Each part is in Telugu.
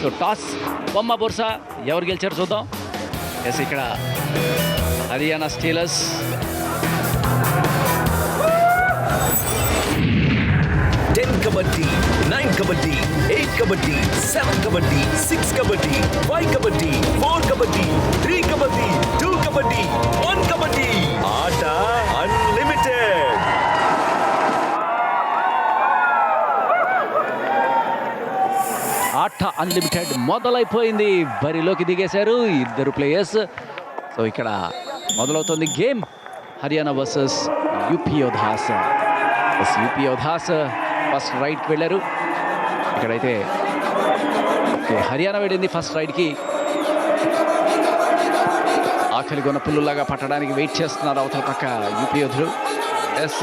సో టాస్ బొమ్మ బొర్స ఎవరు గెలిచారు చూద్దాం ఎస్ ఇక్కడ Haryana Steelers kabaddi eight kabaddi seven kabaddi six kabaddi five kabaddi four kabaddi three kabaddi two kabaddi one kabaddi. ఆట అన్లిమిటెడ్. ఆట అన్లిమిటెడ్ మొదలైపోయింది. బరిలోకి దిగేశారు ఇద్దరు ప్లేయర్స్. సో ఇక్కడ మొదలవుతుంది game. Haryana versus UP Yoddhas UP Yoddhas first రైట్కి వెళ్ళారు. ఇక్కడైతే ఓకే హర్యానా వెళ్ళింది ఫస్ట్ రైడ్కి ఆఖరి కొన్న పుల్లులాగా పట్టడానికి వెయిట్ చేస్తున్నారు అవతల పక్క యూపీ యోధులు. ఎస్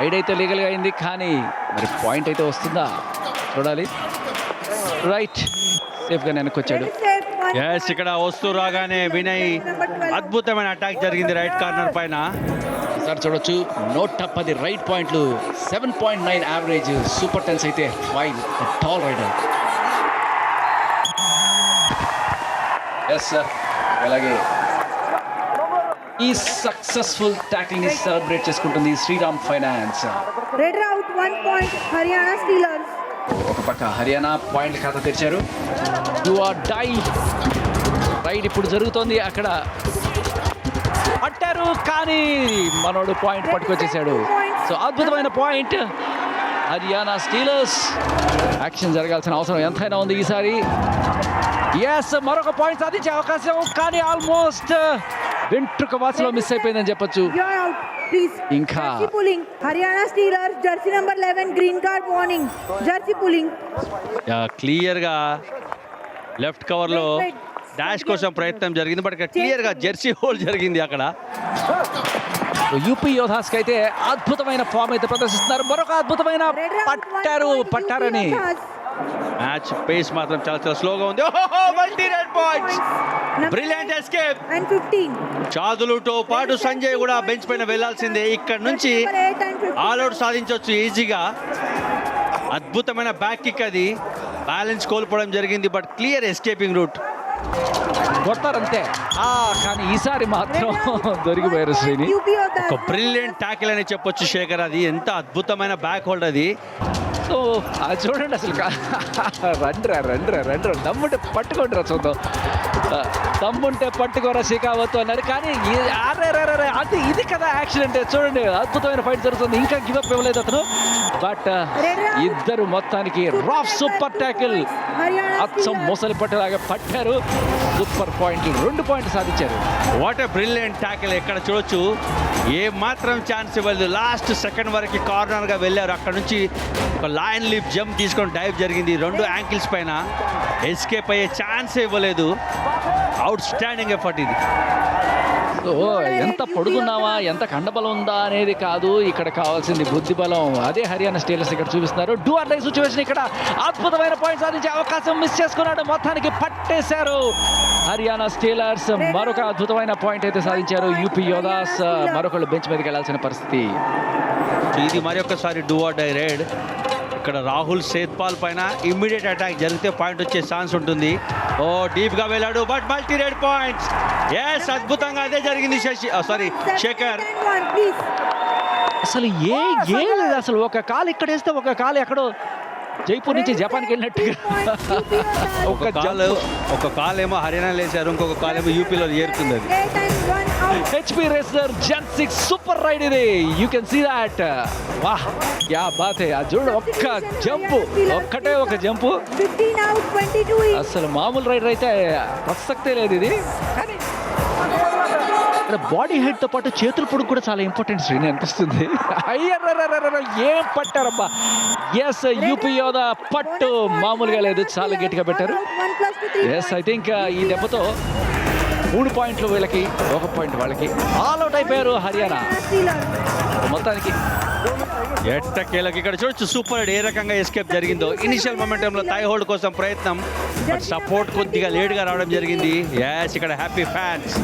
రైడ్ అయితే లీగల్గా అయింది కానీ మరి పాయింట్ అయితే వస్తుందా? చూడాలి. రైట్ సేఫ్గా వెనక్కి వచ్చాడు. ఎస్ ఇక్కడ వస్తూ రాగానే వినయ్ అద్భుతమైన అటాక్ జరిగింది రైట్ కార్నర్ పైన. సార్ చూడొచ్చు. నూట పది రైట్ పాయింట్లు seven point nine average super tens అయితే five tall raider yes sir అలాగే ఈ సక్సెస్ఫుల్ ట్యాకింగ్ సెలబ్రేట్ చేసుకుంటుంది Shriram finance. Route, one point, Haryana Steelers. ఒక పక్క హర్యానా పాయింట్ ఖాతా తెరిచారు. యు ఆర్ డై రైడ్ ఇప్పుడు జరుగుతోంది అక్కడ. పట్టారు కానీ మనోడు పాయింట్ పట్టుకొచ్చేసాడు సో అద్భుతమైన పాయింట్ హర్యానా స్టీలర్స్ యాక్షన్ జరగాల్సిన అవసరం ఎంతైనా ఉంది ఈసారి ఎస్ మరొక పాయింట్ సాధించే అవకాశం కానీ ఆల్మోస్ట్ వెంట్రుక వాసిలో మిస్ అయిపోయిందని చెప్పొచ్చు. ఇంకా. Haryana Steelers, jersey number 11, green card warning. Jersey pulling. క్లియర్గా లెఫ్ట్ కవర్లో డాష్ కోసం ప్రయత్నం జరిగింది. బట్ క్లియర్గా జెర్సీ హోల్ జరిగింది అక్కడ. యూపీ యోధాస్కి అయితే అద్భుతమైన ఫామ్ అయితే ప్రదర్శిస్తున్నారు. మరొక అద్భుతమైన పట్టారు పట్టారని. మ్యాచ్ పేస్ మాత్రం చాలా చాలా స్లోగా ఉంది. Multi raid points brilliant escape And 15. చాదులుతో పాటు సంజయ్ కూడా బెంచ్ పైన వెళ్ళాల్సిందే ఇక్కడ నుంచి Number 8 and 15. ఆల్అౌట్ సాధించవచ్చు ఈజీగా అద్భుతమైన బ్యాక్ కిక్ అది. బ్యాలెన్స్ కోల్పోవడం జరిగింది బట్ క్లియర్ ఎస్కేపింగ్ రూట్ కొడతారంతే. ఆ కానీ ఈసారి మాత్రం దొరికిపోయారు శ్రీని. ఒక బ్రిలియంట్ ట్యాకిల్ అని చెప్పొచ్చు శేఖర్ అది. ఎంత అద్భుతమైన బ్యాక్ హోల్డ్ అది. సో అది చూడండి అసలు రండ్రా రండ్రా రండ్రా. దమ్ముంటే పట్టుకోండిరా చూద్దాం. దమ్ముంటే పట్టుకోరా శిఖావత్తు అన్నారు కానీ అరే రే రే రే, అది ఇది కదా యాక్షన్ అంటే చూడండి అద్భుతమైన ఫైట్ జరుగుతుంది. ఇంకా గివ్ అప్ ఇవ్వలేదు అతను. బట్ ఇద్దరు మొత్తానికి రాఫ్ సూపర్ ట్యాకిల్ అచ్చం. మొసలి పట్టేలాగా పట్టారు. సూపర్ పాయింట్లు రెండు పాయింట్లు సాధించారు. వాట్ ఏ బ్రిలియంట్ ట్యాకిల్ ఎక్కడ చూడొచ్చు? ఏ మాత్రం ఛాన్స్ ఇవ్వలేదు. లాస్ట్ సెకండ్ వరకు కార్నర్గా వెళ్ళారు. అక్కడ నుంచి ఒక లైన్ లిప్ జంప్ తీసుకొని డైవ్ జరిగింది. రెండు యాంకిల్స్ పైన ఎస్కేప్ అయ్యే ఛాన్స్ ఇవ్వలేదు. అవుట్ స్టాండింగ్ ఎఫర్ట్ ఇది. సో ఎంత పొడుగున్నావా ఎంత కండబలం ఉందా అనేది కాదు. ఇక్కడ కావాల్సింది బుద్ధి బలం అదే హర్యానా స్టేలర్స్ ఇక్కడ చూపిస్తున్నారు. డూ ఆర్ డై సిచ్యువేషన్ ఇక్కడ. అద్భుతమైన పాయింట్ సాధించే అవకాశం మిస్ చేసుకున్నాడు. మొత్తానికి పట్టేశారు హర్యానా స్టీలర్స్. మరొక అద్భుతమైన పాయింట్ అయితే సాధించారు యూపీ యోదాస్ మరొకళ్ళు బెంచ్ మీదకి వెళ్ళాల్సిన పరిస్థితి. ఇది మరొకసారి డూ ఆర్ డై రైడ్. ఇక్కడ రాహుల్ సేత్పాల్ పైన ఇమ్మీడియట్ అటాక్ జరిగితే పాయింట్ వచ్చే ఛాన్స్ ఉంటుంది. ఓ డీప్గా వెళ్ళాడు but multi raid points. Yes అద్భుతంగా అదే జరిగింది శశి సారీ శేఖర్. అసలు ఏ ఏ లేదు అసలు ఒక కాలు ఇక్కడ వేస్తే ఒక కాలు ఎక్కడో జైపూర్ నుంచి జపాన్కి వెళ్ళినట్టుగా. ఒక కాల్ ఒక కాల్ ఏమో హర్యానా లేచారు ఇంకొక కాల్ ఏమో యూపీలో ఏరుతుంది అది. హెచ్పి రేసర్ జెన్ సిక్స్ సూపర్ రైడ్ ఇది. యూ కెన్ సీ దాట్ వాహ్ యా బాత్ చూడు ఒక్క జంపు ఒక్కటే ఒక జంపు 15 out, 22 in. అసలు మామూలు రైడర్ అయితే ప్రసక్తే లేదు ఇది. కానీ బాడీ హైట్తో పాటు చేతుల పొడుగు కూడా చాలా ఇంపార్టెంట్ శ్రీని అనిపిస్తుంది. ఏం పట్టారబ్బా ఎస్ యూపీ యోధ పట్టు మామూలుగా లేదు చాలా గట్టిగా పెట్టారు ఎస్ ఐ. థింక్ ఈ దెబ్బతో మూడు పాయింట్లు వీళ్ళకి ఒక పాయింట్ వాళ్ళకి. ఆల్ అవుట్ అయిపోయారు హర్యానా. మొత్తానికి ఎట్టకేలకు ఇక్కడ చూడొచ్చు సూపర్ ఏ రకంగా ఎస్కేప్ జరిగిందో. ఇనిషియల్ మొమెంటంలో థై హోల్డ్ కోసం ప్రయత్నం బట్ సపోర్ట్ కొద్దిగా లేట్గా రావడం జరిగింది. యాస్ ఇక్కడ హ్యాపీ ఫ్యాన్స్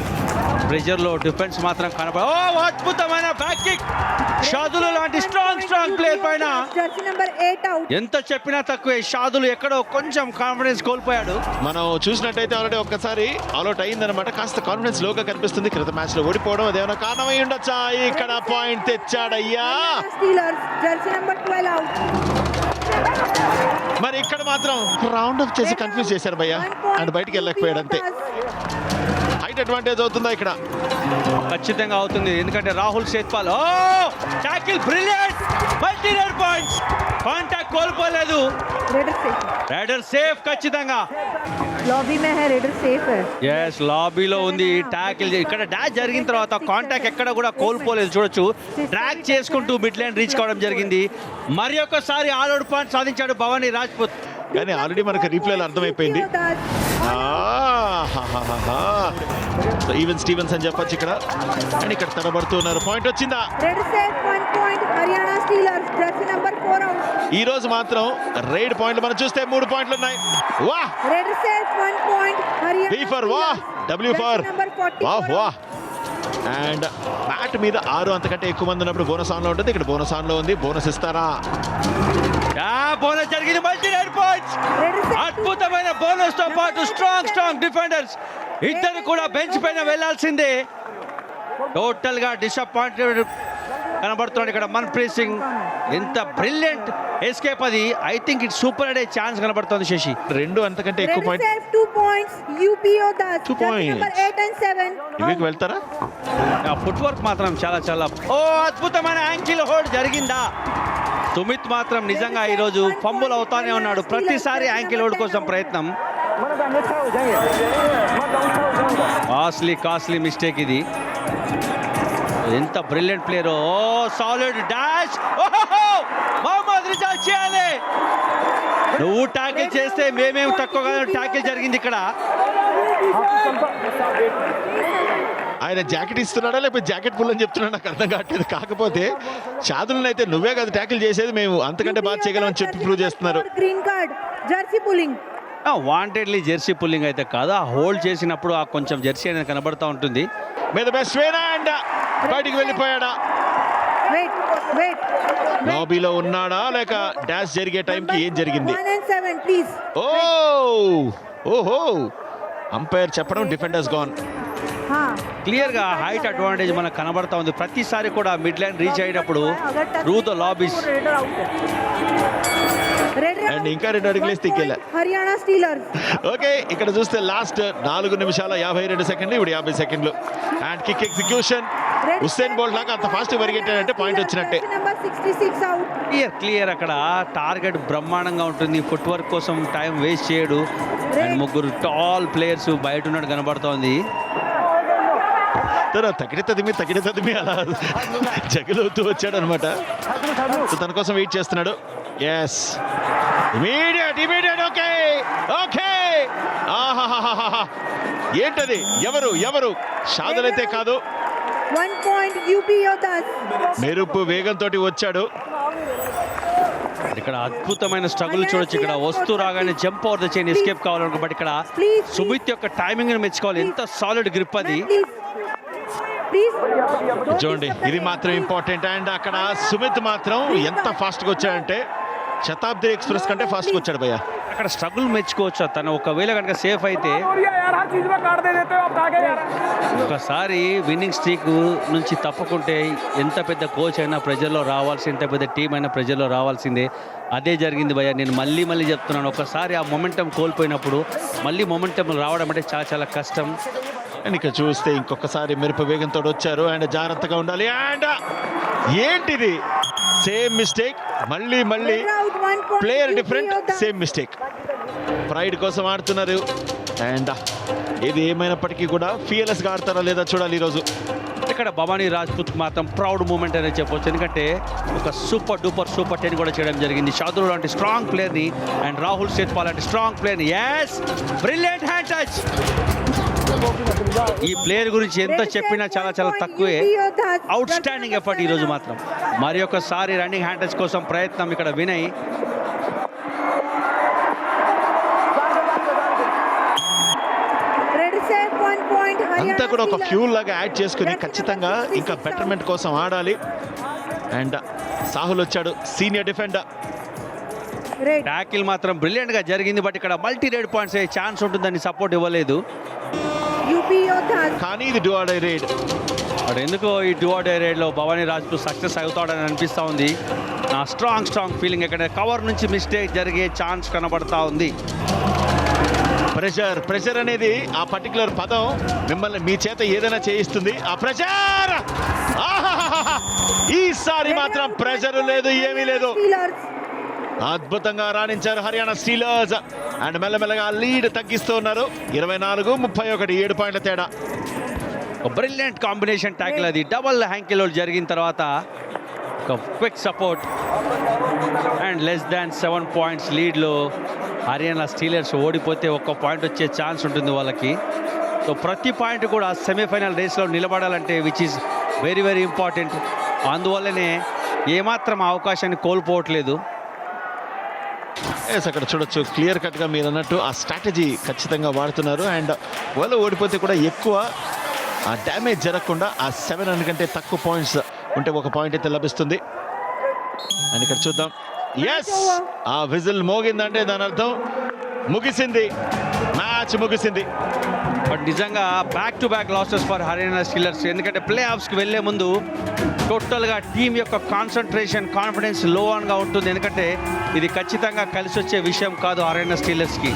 ప్రెషర్లో డిఫెన్స్ మాత్రం కనపడ ఓ అద్భుతమైన బ్యాక్ కిక్! షాదులు లాంటి స్ట్రాంగ్ స్ట్రాంగ్ ప్లేయర్ పైన Jersey number 8 out. ఎంత చెప్పినా తక్కువే. షాదులు ఎక్కడో కొంచెం కాన్ఫిడెన్స్ కోల్పోయాడు. మనం చూసినట్టయితే ఆల్రెడీ ఒక్కసారి ఆల్అౌట్ అయిందనమాట కాస్త కాన్ఫిడెన్స్ లోగా కనిపిస్తుంది. క్రితం మ్యాచ్లో ఓడిపోవడం అదేమైనా కారణమై ఉండొచ్చా? ఇక్కడ పాయింట్ తెచ్చాడయ్యా! Steelers. Jersey number 12 out. మరి ఇక్కడ మాత్రం రౌండ్ ఆఫ్ చేసి కన్ఫ్యూజ్ చేశారు భయ్య. అండ్ బయటికి వెళ్ళకపోయాడు అంతే. హైట్ అడ్వాంటేజ్ అవుతుందా ఇక్కడ? ఖచ్చితంగా అవుతుంది. ఎందుకంటే రాహుల్ సేత్పాల్ ఓ! Tackle brilliant multi points contact కోల్పోలేదు. Raider safe ఖచ్చితంగా. లాబీ మే హై రైడర్ సేఫ్ హై yes లాబీలో ఉంది. టాకిల్ ఇక్కడ డాష్ జరిగిన తర్వాత కాంటాక్ట్ ఎక్కడ కూడా కోల్పోలేదు. చూడొచ్చు. డ్రాగ్ చేసుకుంటూ మిడ్ లైన్ రీచ్ కావడం జరిగింది. మరి ఒక్కసారి ఆల్ అవుట్ పాయింట్ సాధించాడు భవానీ రాజ్పుత్. కానీ ఆల్రెడీ మనకు రీప్లేలో అర్థమైపోయింది. సో ఈవెన్ స్టీవెన్స్ అని చెప్పొచ్చు ఇక్కడ అండ్ ఇక్కడ తడబడుతున్నారు పాయింట్ వచ్చిందా Raider safe one point. Haryana Steelers. Jersey number 4 out. ఈ రోజు మాత్రం రైడ్ పాయింట్లు మనం చూస్తే మూడు పాయింట్లు ఉన్నాయి వా one point. Haryana B for వా. డబ్ల్యూ ఫర్ Jersey number 44 వా. వా అండ్ బ్యాట్ మీద ఆరు అంతకంటే ఎక్కువ మంది ఉన్నప్పుడు బోనస్ ఆన్లో ఉంటుంది ఇక్కడ బోనస్ ఆన్లో ఉంది బోనస్ ఇస్తారా బోనస్ జరిగింది. మల్టీ రెడ్ పాయింట్స్ అద్భుతమైన బోనస్తో పాటు స్ట్రాంగ్ స్ట్రాంగ్ డిఫెండర్స్ ఇద్దరు కూడా బెంచ్ పైన వెళ్ళాల్సిందే. టోటల్గా డిసప్పాయింటెడ్ కనబడుతున్నాడు ఇక్కడ మన్ప్రీత్ సింగ్ ఎంత బ్రిలియంట్ ఎస్కేప్ అది. ఐ థింక్ ఇట్ సూపర్ అడే ఛాన్స్ కనబడుతుంది శశి. రెండు అంతకంటే ఎక్కువ point Jersey number points. 8 and 7. ఇవికి వెళ్తారా? ఫుట్ వర్క్ మాత్రం చాలా చాలా ఓ అద్భుతమైన యాంకిల్ హోల్డ్ జరిగిందా? సుమిత్ మాత్రం నిజంగా ఈరోజు ఫంబుల్ అవుతానే ఉన్నాడు. ప్రతిసారి యాంకిల్ ఓడ్ కోసం ప్రయత్నం. కాస్ట్లీ కాస్ట్లీ మిస్టేక్ ఇది. ఎంత బ్రిలియంట్ ప్లేయర్. ఓ సాలిడ్ డాష్ మహమ్మద్ రిజాల్ చేయాలి. నువ్వు ట్యాకిల్ చేస్తే మేమేం తక్కువగా ట్యాకిల్ జరిగింది ఇక్కడ. ఆయన జాకెట్ ఇస్తున్నాడా లేకపోతే జాకెట్ పుల్ అని చెప్తున్నాడా నాకు అర్థం కావట్లేదు. కాకపోతే షాదులను అయితే నువ్వే కదా ట్యాకిల్ చేసేది మేము అంతకంటే బాగా చేయగలమని చెప్పి ప్రూవ్ చేస్తున్నారు. Green card. Jersey pulling. Wantedly jersey pulling అయితే కాదు. ఆ హోల్డ్ చేసినప్పుడు ఆ కొంచెం జెర్సీ అనేది కనబడతా ఉంటుంది. మీద బెస్ట్ వేనా అండ్ బయటికి వెళ్ళిపోయాడా. లాబీలో ఉన్నాడా? లేక డాష్ జరిగే టైంకి ఏం జరిగింది? ఓహో! అంపైర్ చెప్పడం డిఫెండర్స్ గాన్ క్లియర్గా హైట్ అడ్వాంటేజ్ మనకు కనబడతా ఉంది. ప్రతిసారి కూడా మిడ్ లైన్ రీచ్ అయ్యేటప్పుడు రూ ద లాబీస్ అండ్ ఇంకా రెండు అడుగులు ఓకే ఇక్కడ చూస్తే లాస్ట్ నాలుగు నిమిషాల యాభై రెండు సెకండ్లు ఇప్పుడు యాభై సెకండ్లు. And kick execution Usain Bolt లాగా అంత ఫాస్ట్ పరిగెట్టాడంటే పాయింట్ వచ్చినట్టే. క్లియర్ క్లియర్ అక్కడ. టార్గెట్ బ్రహ్మాండంగా ఉంటుంది. ఫుట్ వర్క్ కోసం టైం వేస్ట్ చేయడు. అండ్ ముగ్గురు టాల్ ప్లేయర్స్ బయట ఉన్నట్టు కనబడుతోంది తన తగిడి తదిమి తగిడి తదిమి అలా జగలవుతూ వచ్చాడు అనమాట తన కోసం వెయిట్ చేస్తున్నాడు. Yes immediate immediate okay okay ఆహాహాహాహా ఏంటది? ఎవరు? ఎవరు? షాదులైతే కాదు. మెరుపు వేగంతో వచ్చాడు. ఇక్కడ అద్భుతమైన స్ట్రగుల్ చూడొచ్చు. ఇక్కడ వస్తూ రాగానే jump over the chain escape కావాలనుకో but ఇక్కడ సుమిత్ యొక్క టైమింగ్ మెచ్చుకోవాలి. ఎంత సాలిడ్ గ్రిప్ అది. చూడండి ఇది మాత్రం ఇంపార్టెంట్ అండ్ అక్కడ సుమిత్ మాత్రం ఎంత ఫాస్ట్గా వచ్చాడంటే శతాబ్ది ఎక్స్ప్రెస్ కంటే ఫాస్ట్గా వచ్చాడు భయ్యా. అక్కడ స్ట్రగుల్ మెచ్చుకోవచ్చు తను ఒకవేళ కనుక సేఫ్ అయితే ఒకసారి విన్నింగ్ స్ట్రీక్ నుంచి తప్పకుంటే ఎంత పెద్ద కోచ్ అయినా ప్రజల్లో రావాల్సి ఎంత పెద్ద టీం అయినా ప్రజల్లో రావాల్సిందే. అదే జరిగింది భయ్య. నేను మళ్ళీ మళ్ళీ చెప్తున్నాను. ఒకసారి ఆ మొమెంటం కోల్పోయినప్పుడు మళ్ళీ మొమెంటం రావడం అంటే చాలా చాలా కష్టం. అండ్ చూస్తే ఇంకొకసారి మెరుపు వేగంతో వచ్చారు. అండ్ జాగ్రత్తగా ఉండాలి. అండ్ ఏంటిది? సేమ్ మిస్టేక్ మళ్ళీ మళ్ళీ. Player different same mistake pride కోసం ఆడుతున్నారు. అండ్ ఇది ఏమైనప్పటికీ కూడా ఫియర్లెస్గా ఆడతారా లేదా చూడాలి ఈరోజు. ఇక్కడ భవానీ రాజ్పుత్ మాత్రం ప్రౌడ్ మూమెంట్ అనేది చెప్పొచ్చు. ఎందుకంటే ఒక సూపర్ డూపర్ సూపర్ టెన్ కూడా చేయడం జరిగింది. షాదుల్ లాంటి స్ట్రాంగ్ ప్లేయర్ని అండ్ రాహుల్ సేత్పాల్ లాంటి స్ట్రాంగ్ ప్లేయర్ని యాస్ బ్రిలియంట్ హ్యాండ్ టచ్ ఈ ప్లేయర్ గురించి ఎంత చెప్పినా చాలా చాలా తక్కువే. అవుట్ స్టాండింగ్ ఎఫర్ట్ ఈరోజు మాత్రం. మరి ఒకసారి రన్నింగ్ హ్యాండల్స్ కోసం ప్రయత్నం ఇక్కడ వినయ్. అంతా కూడా ఒక ఫ్యూల్ లాగా యాడ్ చేసుకుని ఖచ్చితంగా ఇంకా బెటర్మెంట్ కోసం ఆడాలి. అండ్ సాహుల్ వచ్చాడు సీనియర్ డిఫెండర్ ట్యాకిల్ మాత్రం బ్రిలియంట్గా జరిగింది బట్ ఇక్కడ మల్టీ రేడ్ పాయింట్స్ అయ్యే ఛాన్స్ ఉంటుందని సపోర్ట్ ఇవ్వలేదు. కానీ ఇది డువాడై రేడ్ బట్ ఎందుకో ఈ డువా రేడ్లో భవానీ రాజ్పూత్ సక్సెస్ అవుతాడని అనిపిస్తా ఉంది. నా స్ట్రాంగ్ స్ట్రాంగ్ ఫీలింగ్ ఇక్కడ కవర్ నుంచి మిస్టేక్ జరిగే ఛాన్స్ కనబడతా ఉంది. ప్రెషర్ ప్రెషర్ అనేది ఆ పర్టికులర్ పదం మిమ్మల్ని మీ చేత ఏదైనా చేయిస్తుంది. ఆ ప్రెషర్ ఈసారి మాత్రం ప్రెషర్ లేదు ఏమీ లేదు. అద్భుతంగా రాణించారు హర్యానా స్టీలర్స్. అండ్ మెల్లమెల్లగా లీడ్ తగ్గిస్తూ ఉన్నారు ఇరవై నాలుగు ముప్పై ఒకటి ఏడు పాయింట్ల తేడా. బ్రిలియంట్ కాంబినేషన్ ట్యాకిల్ అది. డబల్ హ్యాంకిల్ జరిగిన తర్వాత ఒక quick support and less than seven points లీడ్లో Haryana Steelers ఓడిపోతే ఒక్క పాయింట్ వచ్చే ఛాన్స్ ఉంటుంది వాళ్ళకి. సో ప్రతి పాయింట్ కూడా సెమీఫైనల్ రేస్లో నిలబడాలంటే which is very very important అందువల్లనే ఏమాత్రం ఆ అవకాశాన్ని కోల్పోవట్లేదు. ఎస్ అక్కడ చూడొచ్చు. క్లియర్ కట్గా మీరు అన్నట్టు ఆ స్ట్రాటజీ ఖచ్చితంగా వాడుతున్నారు. అండ్ వాళ్ళు ఓడిపోతే కూడా ఎక్కువ ఆ డ్యామేజ్ జరగకుండా ఆ సెవెన్ హండ్రెడ్ కంటే తక్కువ పాయింట్స్ ఉంటే ఒక పాయింట్ అయితే లభిస్తుంది. అండ్ ఇక్కడ చూద్దాం. ఎస్ ఆ విజిల్ మోగిందంటే దాని అర్థం ముగిసింది. మ్యాచ్ ముగిసింది. బట్ నిజంగా back to back losses for Haryana Steelers ఎందుకంటే ప్లే ఆఫ్స్కి వెళ్ళే ముందు టోటల్గా టీం యొక్క కాన్సన్ట్రేషన్ కాన్ఫిడెన్స్లో ఆన్గా ఉంటుంది. ఎందుకంటే ఇది ఖచ్చితంగా కలిసి వచ్చే విషయం కాదు ఆర్ఎన్ఎస్ స్టీలర్స్కి.